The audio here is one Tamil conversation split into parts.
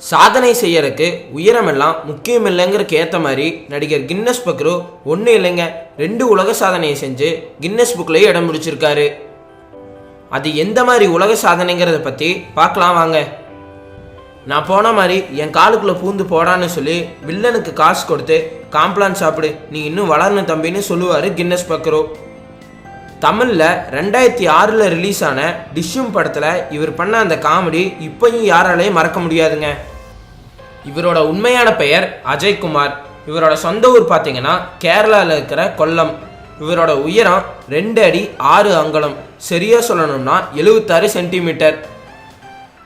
சாதனை செய்யறதுக்கு உயரமெல்லாம் முக்கியம் இல்லைங்கிறக்கு ஏற்ற மாதிரி நடிகர் கின்னஸ் பக்ரு ஒன்றும் இல்லைங்க ரெண்டு உலக சாதனையை செஞ்சு கின்னஸ் புக்லேயே இடம் பிடிச்சிருக்காரு. அது எந்த மாதிரி உலக சாதனைங்கிறத பற்றி பார்க்கலாம் வாங்க. நான் போன மாதிரி என் காலுக்குள்ளே பூந்து போடான்னு சொல்லி வில்லனுக்கு காசு கொடுத்து காம்ப்ளான் சாப்பிடு நீ இன்னும் வளரணும் தம்பின்னு சொல்லுவார் கின்னஸ் பக்ரோ. தமிழில் ரெண்டாயிரத்தி ஆறில் ரிலீஸ் ஆன டிஷ்யூம் படத்தில் இவர் பண்ண அந்த காமெடி இப்போயும் யாராலையும் மறக்க முடியாதுங்க. இவரோட உண்மையான பெயர் அஜய்குமார். இவரோட சொந்த ஊர் பார்த்தீங்கன்னா கேரளாவில் இருக்கிற கொல்லம். இவரோட உயரம் ரெண்டு அடி ஆறு அங்கலம். சரியாக சொல்லணும்னா எழுபத்தாறு சென்டிமீட்டர்.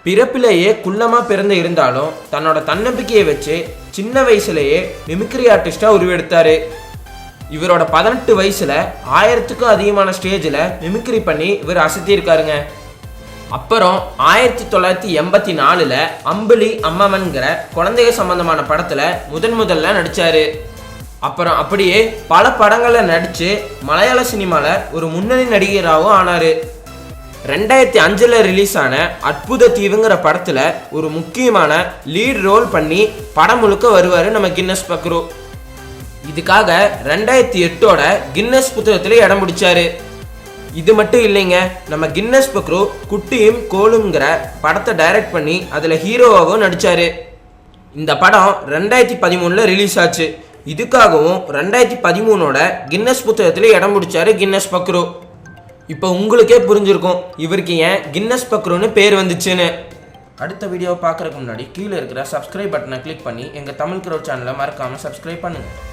பிறப்பிலேயே குள்ளமாக பிறந்து இருந்தாலும் தன்னோட தன்னம்பிக்கையை வச்சு சின்ன வயசுலேயே மிமிக்ரி ஆர்டிஸ்டாக உருவெடுத்தார். இவரோட பதினெட்டு வயசில் ஆயிரத்துக்கும் அதிகமான ஸ்டேஜில் மிமிக்ரி பண்ணி இவர் அசத்தியிருக்காருங்க. அப்புறம் ஆயிரத்தி தொள்ளாயிரத்தி எண்பத்தி நாலில் அம்புலி அம்மவன்கிற குழந்தைக சம்பந்தமான படத்தில் முதன் முதல்ல நடித்தார் அப்புறம் அப்படியே பல படங்களில் நடித்து மலையாள சினிமாவில் ஒரு முன்னணி நடிகராகவும் ஆனார். ரெண்டாயிரத்தி அஞ்சில் ரிலீஸ் ஆன அற்புத தீவுங்கிற படத்தில் ஒரு முக்கியமான லீட் ரோல் பண்ணி படம் முழுக்க வருவார் நம்ம கின்னஸ் பக்ரோ. இதுக்காக ரெண்டாயிரத்தி எட்டோட கின்னஸ் புத்தகத்தில் இடம் பிடிச்சாரு. இது மட்டும் இல்லைங்க நம்ம கின்னஸ் பக்ரு குட்டியும் கோலுங்கிற படத்தை டைரக்ட் பண்ணி அதில் ஹீரோவாகவும் நடித்தார் இந்த படம் ரெண்டாயிரத்தி பதிமூணில் ரிலீஸ் ஆச்சு. இதுக்காகவும் ரெண்டாயிரத்தி பதிமூணோட கின்னஸ் புத்தகத்தில் இடம் பிடிச்சாரு கின்னஸ் பக்ரோ இப்போ உங்களுக்கே புரிஞ்சிருக்கும் இவருக்கு ஏன் கின்னஸ் பக்ருன்னு பேர் வந்துச்சுன்னு. அடுத்த வீடியோ பார்க்குறதுக்கு முன்னாடி கீழே இருக்கிற சப்ஸ்கிரைப் பட்டனை கிளிக் பண்ணி எங்கள் தமிழ் க்ரோ சேனலை மறக்காமல் சப்ஸ்கிரைப் பண்ணுங்கள்